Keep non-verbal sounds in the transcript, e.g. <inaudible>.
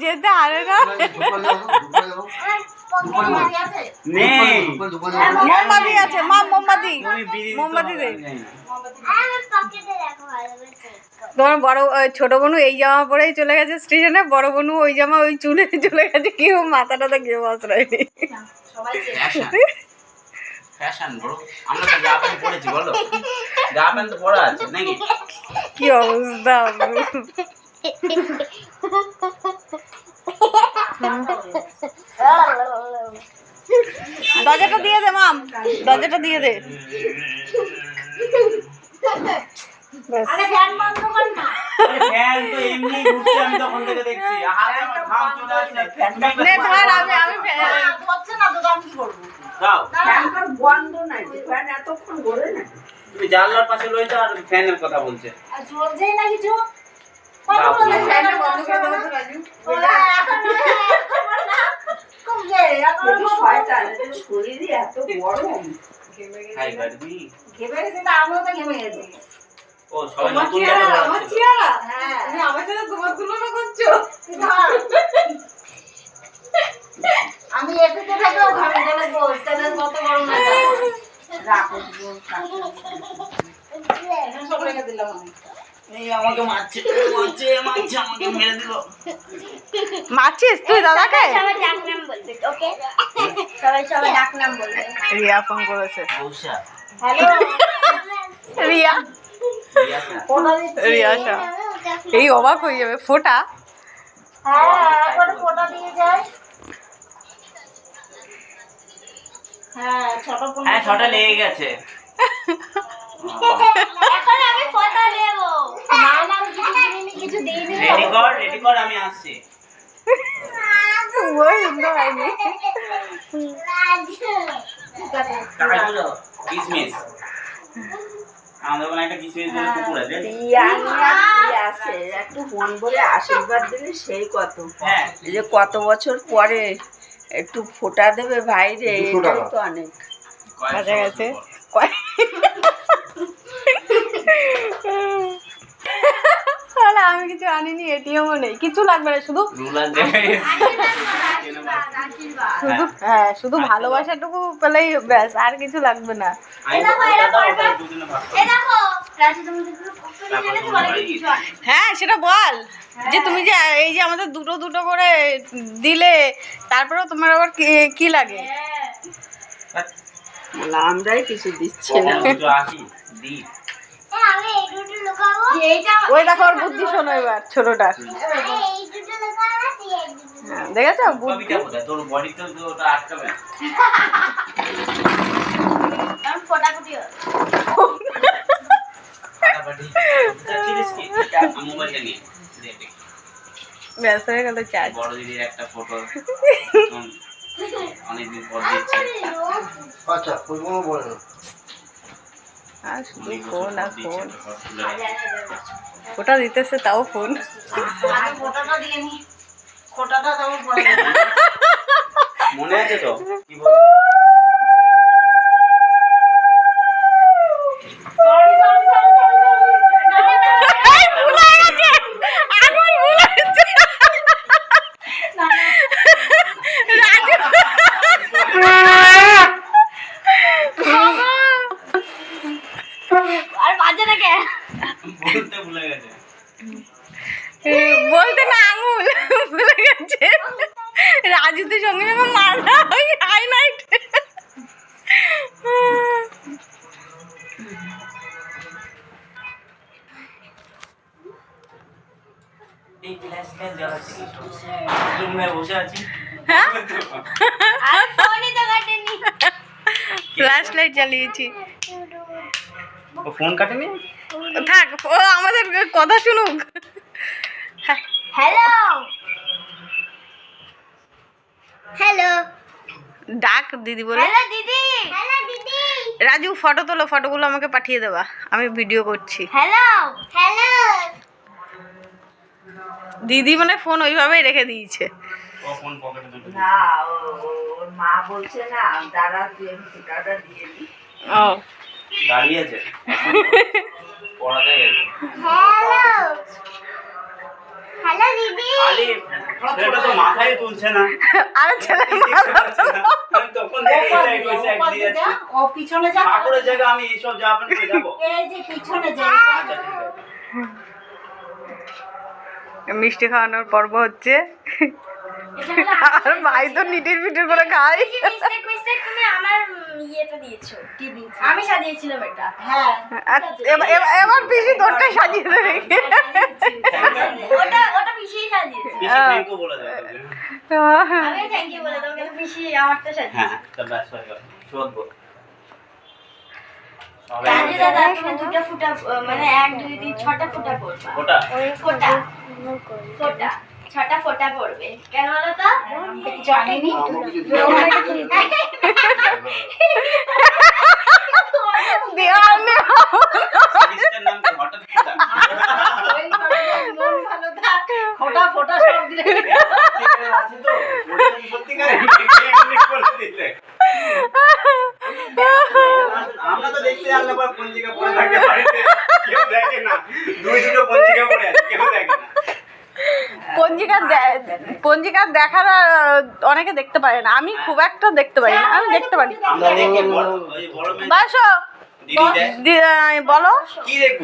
যেতে আরে না। নেই মোমবাতি আছে মা মোমবাতি। মোমবাতি দে। তোমার বড় ছোট বোনু এই জামা পরেই চলে গেছে স্টেশনে বড় বোনু ওই জামা ওই চুলে চলে গেছে কেউ মাথাটাতে কেউ আশ্রয় নেই ফ্যাশন ফ্যাশন আমরা তো গা প্যান্ট পরেছি বলো। গা প্যান্ট তো পরা আছে নাকি? কি অবস্থা দরজাটা দিয়ে দে মাম। দরজাটা দিয়ে দে। ব্যাস। ফ্যান তো এমনি ঘুরছে আমি তখন থেকে দেখছি। হাতে আমার ঘাম চলে আসছে। নে ধর আমি আমি দাও। ফ্যানটা বন্ধ নাই ফ্যান এতক্ষণ ঘোরে না তুমি জানলার পাশে রয়েছে আর ফ্যানের কথা বলছে। কিন্তু হাই গাড়ি আমিও তো ঘেমে গেছি। ও সবাই নতুন জায়গা ধরাচ্ছে হ্যাঁ। আমার সাথে তোমার তুলনা করছ? আমি এসে গেলে বস তাহলে কত রাখো সব রেখে দিলাম আমি। আমাকে মারছে মারছে মারছে আমাকে মেরে দিল। মারছিস তুই দাদাকে? সবাই ডাক নাম বলবে ওকে? সবাই সবাই ডাক নাম বলবে। রিয়া ফোন করেছে। হ্যালো? রিয়া। এই অবাক হয়ে যাবে ফোটা। হ্যাঁ ফোটা দিয়ে যায় হ্যাঁ হ্যাঁ ছটা লেগে গেছে <laughs> এখন আমি ফটো নেব না না আমি কিছু দিইনি কিছু দিইনি রেডি কর রেডি কর আমি আসছি। ওই সুন্দর হয়নি ঠিক আছে কিসমিস আমাদের একটা কিসমিস বলে কুকুর আছে। কি আছে একটু বলে আশীর্বাদ দিলে সেই কত হ্যাঁ যে কত বছর পরে একটু ফোটা দেবে ভাই রে এটাই তো অনেক। বাজা গেছে কয়- তাহলে আমি কিছু আনিনি এটিএমও নেই। কিছু লাগবে না শুধু শুধু হ্যাঁ। শুধু ভালোবাসাটুকু পেলেই ব্যাস আর কিছু লাগবে না। হ্যাঁ? সেটা বল। যে তুমি যে এই যে আমাদের দুটো দুটো করে দিলে তারপরেও তোমার আবার কি- কি লাগে? আমরাই কিছু দিচ্ছি না। ওই দেখো ওর বুদ্ধি শোনো এবার ছোটটার হ্যাঁ, দেখেছ? বুদ্ধি। তোর বডি তো ওটা আটকাবে। ব্যাস হয়ে গেল চার্জ বড় দিদির একটা ফটো <laughs> অনেকদিন পর দিচ্ছে। আচ্ছা কোনো বলে না আর শুধু ফোন আর ফোন। ওটা দিতেছে তাও ফোন। মনে আছে তো? এই ফ্ল্যাশ ফ্ল্যাশ জ্বালাচ্ছি রুমে বসে আছি। হ্যাঁ? আর ফোনই তো কাটেনি। ফ্ল্যাশ লাইট জ্বালিয়েছি। ও ফোন কাটেনি? থাক ও আমাদের কথা শুনুক। হ্যাঁ, হ্যালো হ্যালো ডাক দিদি বলে। হ্যালো দিদি? হ্যালো দিদি। রাজু ফটো তোলো ফটোগুলো আমাকে পাঠিয়ে দেবা। আমি ভিডিও করছি। হ্যালো হ্যালো দিদি মানে ফোন ওইভাবেই রেখে দিয়েছে। ও ফোন পকেটে দুটো না ও- ও- ওর মা বলছে না দাঁড়া তুই আমি ফোটাটা দিয়ে দিই। ও। দাঁড়িয়েছে। পড়াতে গেছে। হ্যালো। হ্যালো দিদি। আলিফ তো মাথায় তুলছে না। আরে ছেলে তখন ও যা, পিছনে যা ঠাকুরের জায়গা আমি এইসব যাব এই যে পিছনে যা আচ্ছা ঠিক আছে। মিষ্টি খাওয়ানোর পর্ব হচ্ছে। আর ভাই তো নিটির পিটির করে? আমি সাজিয়েছিলাম এটা। হ্যাঁ। এবার- পিসি তোরটা সাজিয়ে দেবে। ওটা ওটা পিছিয়ে সাজিয়েছে। বেশি থ্যাংক ইউ বলে দেবে আমি থ্যাংক ইউ বলে দেবো কিন্তু পিসি আমারটা সাজিয়েছে। হ্যাঁ তা ব্যাস হয়ে গেল শোধবো সবাই কাজে দাদা তুমি দুটো ফুটা মানে এক দুই তিন ছটা ফুটা পড়বা। ছটা কেন বলো তো জানিনি। ফোটা। ফোটা সব দিলে সত্যিকারের আছে তো ওটা তো সত্যিকারের এমনি করে দিলে আমরা তো দেখতে জানলে পর পঞ্জিকা পড়ে থাকে বাড়িতে। কেউ দেখে না। দুই দুটো পঞ্জিকা পড়ে আছে কেউ দেখে না। পঞ্জিকা দেখার অনেকে দেখতে পারে না। আমি খুব একটা দেখতে পারি না আমি দেখতে পারি আমরা দেখি বড় ওই বড় মেয়ে বাসো দি- বলো। কি দেখব?